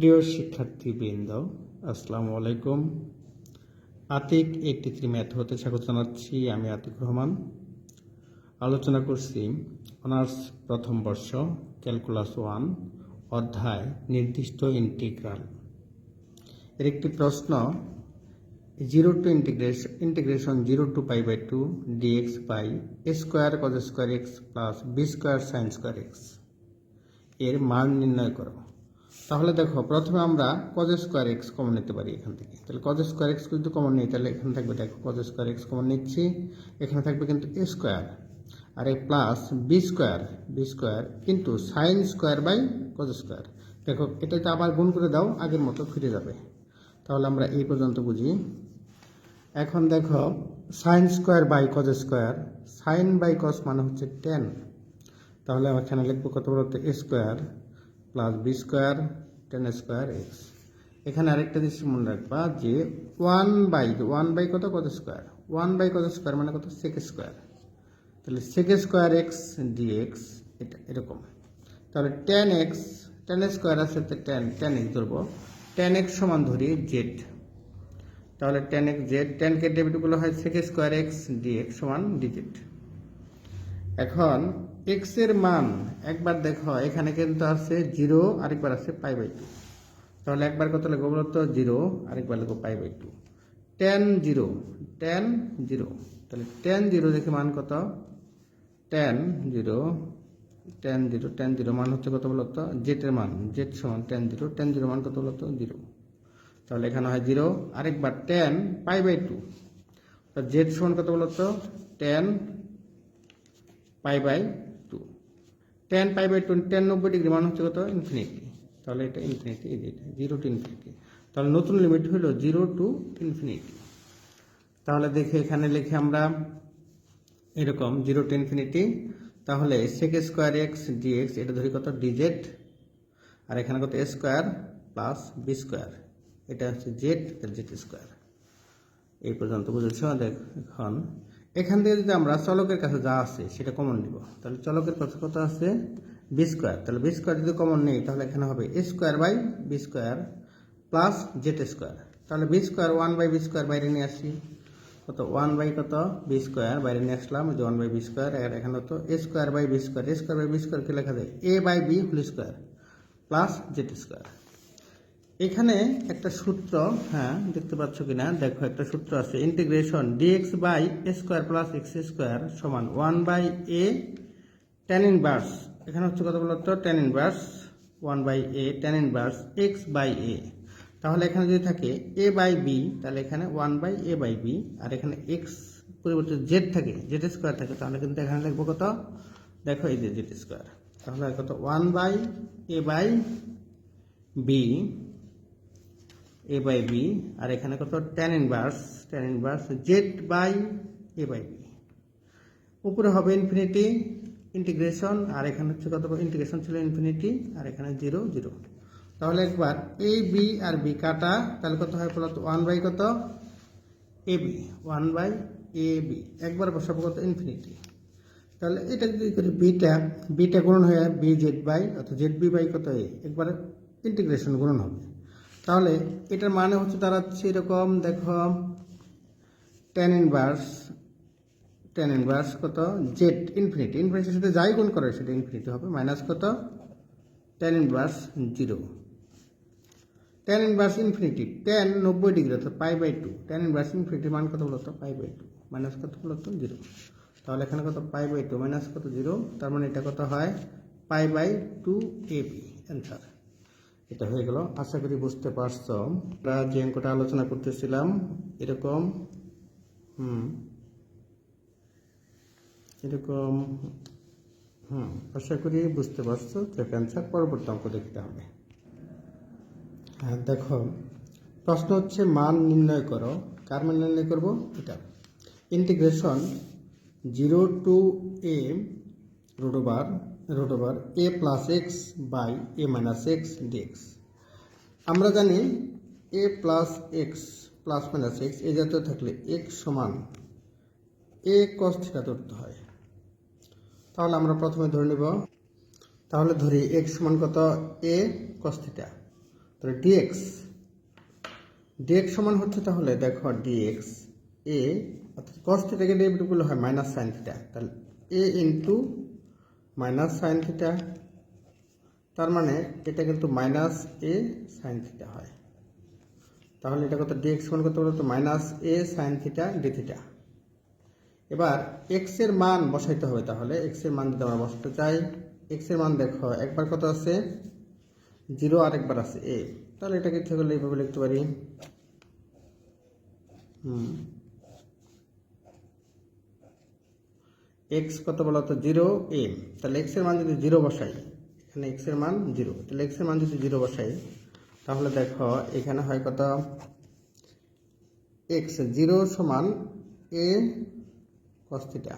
প্রিয় শিক্ষার্থীবৃন্দ, আসসালামু আলাইকুম। আতিক এইটটি থ্রি ম্যাথ হতে স্বাগত জানাচ্ছি আমি আতিক রহমান। আলোচনা করছি অনার্স প্রথম বর্ষ, ক্যালকুলাস ওয়ান, অধ্যায় নির্দিষ্ট ইন্টিগ্রাল। এর একটি প্রশ্ন, zero to integration integration zero to pi by two DX by A square cos square X plus B square sine square X. এর মান নির্ণয় করো। তাহলে দেখো, প্রথমে আমরা কজ স্কোয়ার এক্স কমন নিতে পারি এখান থেকে। তাহলে কজ স্কোয়ার এক্স কিন্তু কমন নেই, তাহলে এখানে থাকবে দেখো কজ স্কোয়ার এক্স কমন নিচ্ছি, এখানে থাকবে কিন্তু এ স্কোয়ার আর এই plus B square B square কিন্তু sine square by cos square দেখো এটাতে আবার গুণ করে দাও, আগের মতো ফিরে যাবে। তাহলে আমরা এই পর্যন্ত বুঝি। এখন দেখো sine square by cos square sine by cos মানে হচ্ছে টেন তাহলে এখানে লিখব কত বলতে? A square plus B square tan square X এখানে আরেকটা জিনিস মনে রাখবা যে ওয়ান বাই ওয়ান বাই কত কত স্কোয়ার ওয়ান বাই কত স্কোয়ার মানে কত? সেক স্কোয়ার তাহলে সেক স্কোয়ার এক্স ডিএক্স এটা এরকম। তাহলে টেন এক্স টেন স্কোয়ার আছে তো টেন টেন এক্স ধরবো। টেন এক্স সমান ধরি জেড তাহলে টেন এক্স জেড টেনকে ডেবিটগুলো হয় সেক স্কোয়ার এক্স ডিএক্স সমান ডিজেড এখন এক্সের মান একবার দেখো, এখানে কিন্তু আছে জিরো, আরেকবার আছে পাই বাই টু। তাহলে একবার কত লিখব বলতো জিরো, আরেকবার লিখব pi by two. Tan zero tan zero. তাহলে টেন জিরো দেখে মান কত? Tan zero tan zero tan zero মান হচ্ছে কত বলতো জেটের মান জেট সমান টেন জিরো টেন জিরো মান কত বলতো জিরো। তাহলে এখানে হয় জিরো, আরেকবার tan pi by two. Z সমান কত বলতো tan pi by tan pi by নব্বই ডিগ্রি মান হচ্ছে কত? ইনফিনিটি তাহলে এটা ইনফিনিটি এই যে জিরো টু ইনফিনিটি তাহলে নতুন লিমিট হলো জিরো টু ইনফিনিটি তাহলে দেখে এখানে লিখে আমরা এরকম জিরো টু ইনফিনিটি তাহলে সেক স্কোয়ার এক্স ডিএক্স এটা ধরি কত? ডিজেড আর এখানে কত? স্কোয়ার প্লাস বি স্কোয়ার এটা হচ্ছে জেড জেড স্কোয়ার এই পর্যন্ত বুঝেছ? দেখ, এখন এখান থেকে যদি আমরা চলকের কাছে যা আছে সেটা কমন নিব। তাহলে চলকের কাছে কত আছে? বি স্কোয়ার তাহলে বি স্কোয়ার যদি কমন নেই, তাহলে এখানে হবে A square by B square plus Z square তাহলে B square one by B square বাইরে নিয়ে আসি। কত? ওয়ান বাই কত? বি স্কোয়ার বাইরে নিয়ে আসলাম। যে ওয়ান বাই বি স্কোয়ার আর এখানে হতো A square by B square A square by B square কি লেখা যায়? A by B whole square plus Z square এখানে একটা সূত্র হ্যাঁ দেখতে পাচ্ছ কিনা? দেখো, একটা সূত্র আছে integration DX by A square plus X square সমান one by A tan inverse এখানে হচ্ছে কত বলতো tan inverse one by A tan inverse X by A তাহলে এখানে যদি থাকে এ বাই বি তাহলে এখানে one by A by B আর এখানে এক্স পরিবর্তে জেড থাকে জেড স্কোয়ার থাকে, তাহলে কিন্তু এখানে লিখব কত? দেখো, এই যে জেড স্কোয়ার তাহলে কত? One by A by B A by B আর এখানে কত? Tan inverse tan inverse Z by A by B উপরে হবে ইনফিনিটি ইন্টিগ্রেশন আর এখানে হচ্ছে কত? ইন্টিগ্রেশন ছিল ইনফিনিটি আর এখানে জিরো জিরো তাহলে একবার এ বি আর বি কাটা, তাহলে কত হয় বলতো ওয়ান বাই কত? A B one by A B একবার বসাবো কত? ইনফিনিটি তাহলে এটা যদি করি বিটা বিটা গুণন হয়ে বি জেড বাই অর্থাৎ জেড বি বাই কত? এ একবার ইন্টিগ্রেশন গুণন হবে। তাহলে এটার মানে হচ্ছে দাঁড়াচ্ছে এরকম দেখো টেন ইনভার্স টেন ইনভার্স কত? জেড ইনফিনিটি ইনফিনিটির সাথে যাই গুণ করে, সেটা ইনফিনিটি হবে। মাইনাস কত? Ten inverse zero ten inverse infinity ten নব্বই ডিগ্রি অর্থাৎ pi by two ten inverse infinity মান কত বলতো? পাই বাই টু মাইনাস কত বলতো? জিরো তাহলে এখানে কত? পাই বাই টু মাইনাস কত? জিরো তার মানে এটা কত হয়? Pi by two A B answer এটা হয়ে গেল। আশা করি বুঝতে পারছ। আমরা যে অঙ্কটা আলোচনা করতেছিলাম, এরকম, হুম এরকম, হুম, আশা করি বুঝতে পারছ। যে অ্যান্সার পরবর্তী অঙ্ক দেখতে হবে। হ্যাঁ দেখো, প্রশ্ন হচ্ছে মান নির্ণয় করো। কার মান নির্ণয় করব? এটা। Integration zero to A over root over A plus X by A minus X dx আমরা জানি A plus X plus minus X এই জাতীয় থাকলে এক্স সমান এ কস থিটা ধরতে হয়। তাহলে আমরা প্রথমে ধরে নিব। তাহলে ধরি এক্স সমান কত? এ কস থিটা তাহলে ডিএক্স ডিএক্স সমান হচ্ছে তাহলে দেখো ডিএক্স এ অর্থাৎ কস থিটাকে ডেরিভেটিভ করলে হয় মাইনাস সাইন থিটা তাহলে A into minus sine theta তার মানে এটা কিন্তু মাইনাস এ সাইন থিটা হয়। তাহলে এটা কত ডিএক্স সমান কত বলতো minus A sine theta D theta এবার এক্সের মান বসাইতে হবে তাহলে। এক্সের মান যদি আমরা বসাতে চাই এক্সের মান দেখো, একবার কত আছে? জিরো আর একবার আছে এ তাহলে এটাকে ইচ্ছে করলে এইভাবে লিখতে পারি। হুম। এক্স কত বলো তো জিরো? এ তাহলে এক্সের মান যদি জিরো বসাই, এখানে এক্সের মান জিরো। তাহলে এক্সের মান যদি জিরো বসাই, তাহলে দেখো এখানে হয় কত? এক্স জিরো সমান এ কস থিটা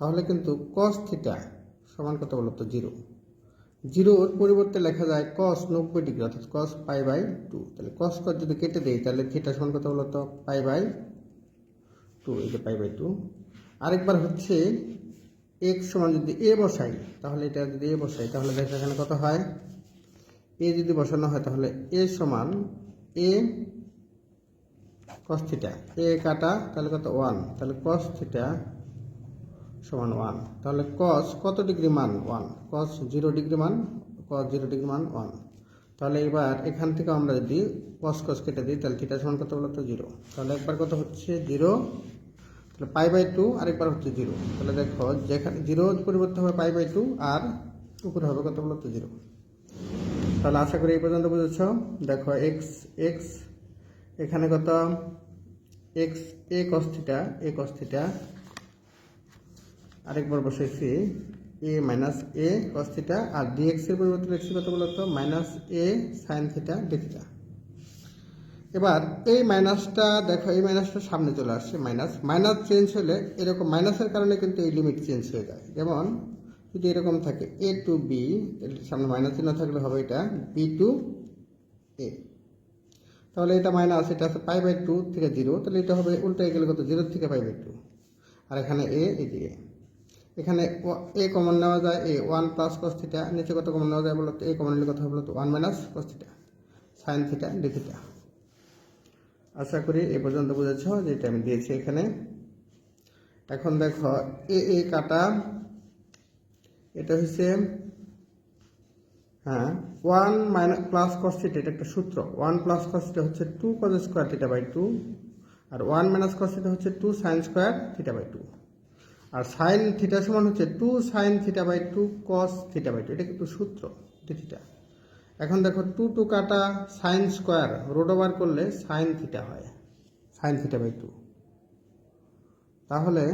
তাহলে কিন্তু কস থিটা সমান কত বলো তো জিরো। জিরোর পরিবর্তে লেখা যায় কস নব্বই ডিগ্রি, অর্থাৎ কস পাই বাই টু তাহলে কস কস যদি কেটে দেই, তাহলে থিটা সমান কত বলো তো? পাই বাই টু এই যে পাই বাই টু আরেকবার হচ্ছে এক্স সমান যদি এ বসাই, তাহলে এটা যদি এ বসাই, তাহলে দেখো এখানে কত হয়? এ যদি বসানো হয়, তাহলে এ সমান এ কস থিটা এ কাটা, তাহলে কত? ওয়ান তাহলে কস থিটা সমান ওয়ান তাহলে কস কত ডিগ্রি মান? ওয়ান কস জিরো ডিগ্রি মান কস জিরো ডিগ্রি মান ওয়ান তাহলে এবার এখান থেকে আমরা যদি কস কস কেটে দিই, তাহলে থিটা সমান কত বলতো? জিরো তাহলে একবার কত হচ্ছে? জিরো তাহলে পাই বাই টু আরেকবার হচ্ছে জিরো। তাহলে দেখো, যেখানে জিরো পরিবর্তে হবে পাই বাই টু আর উপরে হবে কত বলতো? জিরো। তাহলে আশা করি এই পর্যন্ত বুঝেছ। দেখো এক্স এক্স এখানে কত? X A cos theta A cos theta আরেকবার বসাইছি A minus A cos theta R dx এর পরিবর্তে লিখছি কত বলতো? Minus A sine theta D theta এবার এই মাইনাসটা, দেখো এই মাইনাসটা সামনে চলে আসছে, মাইনাস। মাইনাস চেঞ্জ হলে এরকম, মাইনাসের কারণে কিন্তু এই লিমিট চেঞ্জ হয়ে যায়। যেমন, যদি এরকম থাকে এ টু বি সামনে মাইনাস চিহ্ন থাকলে হবে এটা বি টু এ তাহলে এটা মাইনাস, এটা আছে পাই বাই টু থেকে জিরো তাহলে এটা হবে উল্টে গেলে কত? জিরো থেকে পাই বাই টু আর এখানে এ এই যে এখানে এ কমন নেওয়া যায় A one plus cos theta নিচে কত কমন নেওয়া যায় বলতো? এ কমন নিলে কত হবে বলতো? One minus cos theta sine theta D theta আশা করি এ পর্যন্ত বুঝেছ যেটা আমি দিয়েছি এখানে। এখন দেখো, এ এ কাটা, এটা হচ্ছে হ্যাঁ ওয়ান মাইনাস প্লাস কস এটা একটা সূত্র। ওয়ান প্লাস কস হচ্ছে two cos square theta by two R one minus cos হচ্ছে two sine square theta by two R sine theta সমান হচ্ছে two sine theta by two cos theta by two এটা কিন্তু সূত্র theta এখন দেখো two two কাটা sine square root over করলে সাইন থিটা হয়, সাইন থিটা বাই টু। তাহলে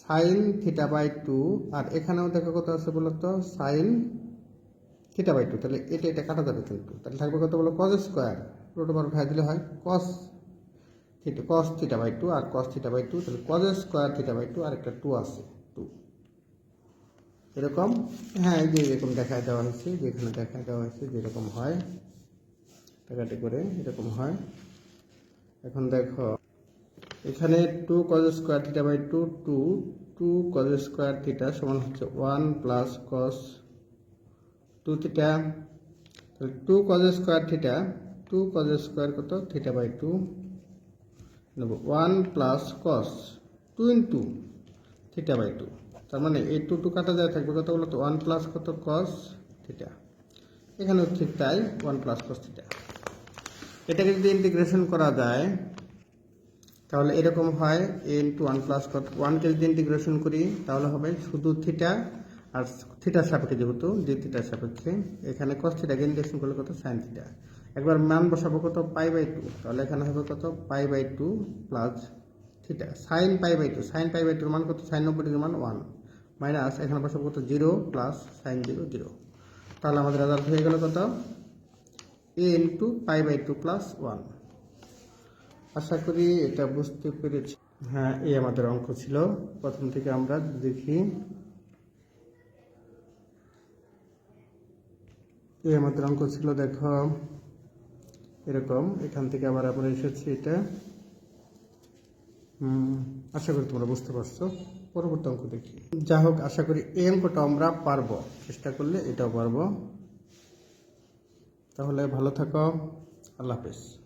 সাইন থিটা বাই টু, আর এখানেও দেখো কত আছে বলো তো সাইন থিটা বাই টু, তাহলে এটা এটা কাটা যাবে কিন্তু। তাহলে থাকবে কত বলো? কজ স্কোয়ার রোড ওভার উঠাই দিলে হয় cos theta cos theta by two R cos theta by two, তাহলে cos square theta by two আর একটা টু আছে। এরকম? হ্যাঁ এই যে এরকম দেখা দেওয়া হয়েছে যেখানে দেখা দেওয়া হয়েছে যেরকম হয়। টাকাটি করে এরকম হয়। এখন দেখো, এখানে two cos square theta by two two two cos square theta সমান হচ্ছে one plus cos two theta তাহলে two cos square theta two cos square কত? থিটা বাই টু নেব one plus cos two into theta by two তার মানে এই two two কাটা যায় থাকবে কত বলো তো ওয়ান প্লাস কত কস থিটা এখানেও ঠিক তাই ওয়ান প্লাস কস থিটা এটাকে যদি ইন্টিগ্রেশন করা যায়, তাহলে এরকম হয় এ ইন্টু ওয়ান প্লাস কত ওয়ানকে যদি ইন্টিগ্রেশন করি, তাহলে হবে শুধু থিটা আর থিটার সাপেক্ষে যেহেতু যে থিটার সাপেক্ষে, এখানে কস থিটাকে ইন্টিগ্রেশন করলে কত? সাইন থিটা একবার মান বসাবো কত? পাই বাই টু তাহলে এখানে হবে কত? Pi by two plus theta sine pi by two sine pi by টুর মান কত? সাইন নব্বই ডিগ্রি মান ওয়ান মাইনাস এখানে বসাবো কত zero plus sine zero zero তাহলে আমাদের রেজাল্ট হয়ে গেল কত? A into pi by two plus one আশা করি এটা বুঝতে পেরেছি। হ্যাঁ এই আমাদের অঙ্ক ছিল। প্রথম থেকে আমরা দেখি। এই আমাদের অঙ্ক ছিল দেখো। এরকম এখান থেকে আবার আমরা এসেছি এটা। হুম, আশা করি তোমরা বুঝতে পারছ। পরবর্তী অঙ্ক দেখি। যা হোক আশা করি এই অঙ্কটা আমরা পারব। চেষ্টা করলে এটাও পারব। তাহলে ভালো থাকো। আল্লাহ হাফেজ।